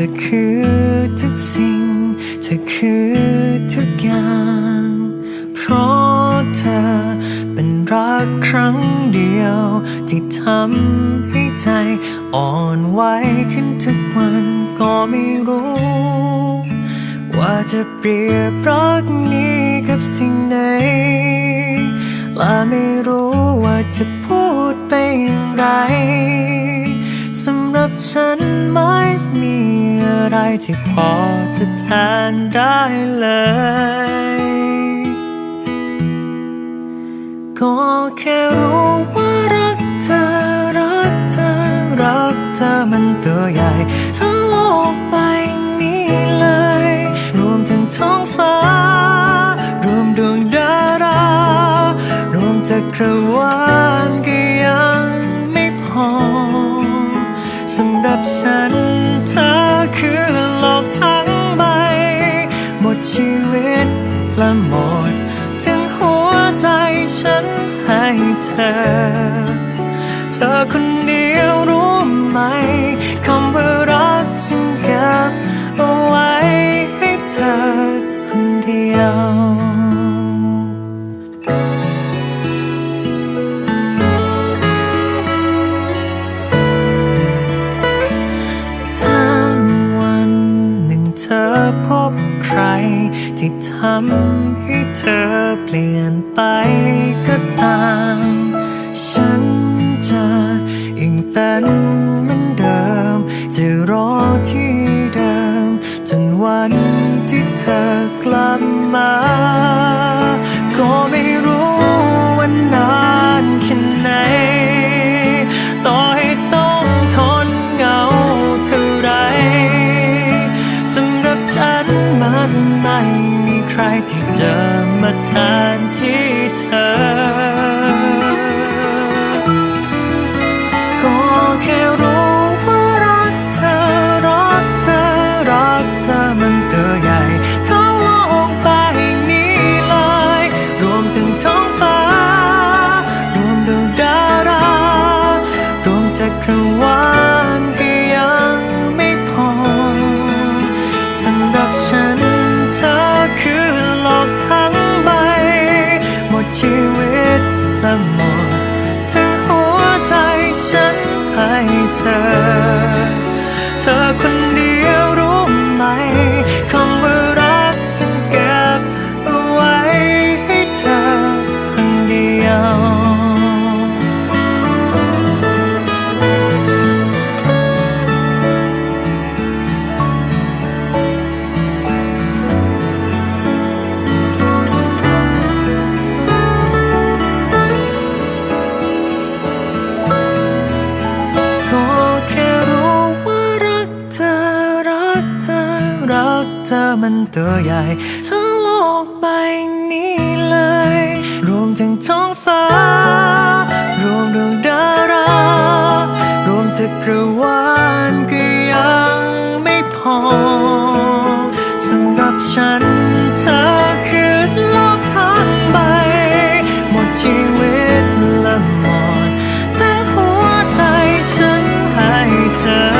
ธอคือทุกสิ่ง เธอคือทุกอย่าง เพราะเธอเป็นรักครั้งเดียว ที่ทำให้ใจอ่อนไหวขึ้นทุกวันก็ไม่รู้ ว่าจะเปรียบรักนี้กับสิ่งไหนและไม่รู้ว่าจะพูดไปอย่างไรสำหรับฉันไม่มี อะไรที่พอจะแทนได้เลย ก็แค่รู้ว่ารักเธอ รักเธอ รักเธอมันตัวใหญ่ทั้งโลกใบนี้เลย รวมถึงท้องฟ้า รวมดวงดารารวมจักรวาล วิตและหมดถึงหัวใจฉันให้เธอ เธอคนเดียว ที่ทำให้เธอเปลี่ยนไปก็ตาม มาแทนที่เธอ ก็แค่รู้ว่ารักเธอ รักเธอ รักเธอมันตัวใหญ่เท่าโลกใบนี้เลย รวมถึงท้องฟ้า รวมดวงดารา รวมจักรวาลก็ยังไม่พอสำหรับฉัน ชีวิตและหมดทั้งหัวใจฉันให้เธอ เธอคน รักเธอมันตัวใหญ่ทั้งโลกใบนี้เลย รวมถึงท้องฟ้า รวมดวงดารารวมจักรวาลก็ยังไม่พอสำหรับฉันเธอคือโลกทั้งใบ หมดชีวิตละหมดทั้งหัวใจฉันให้เธอ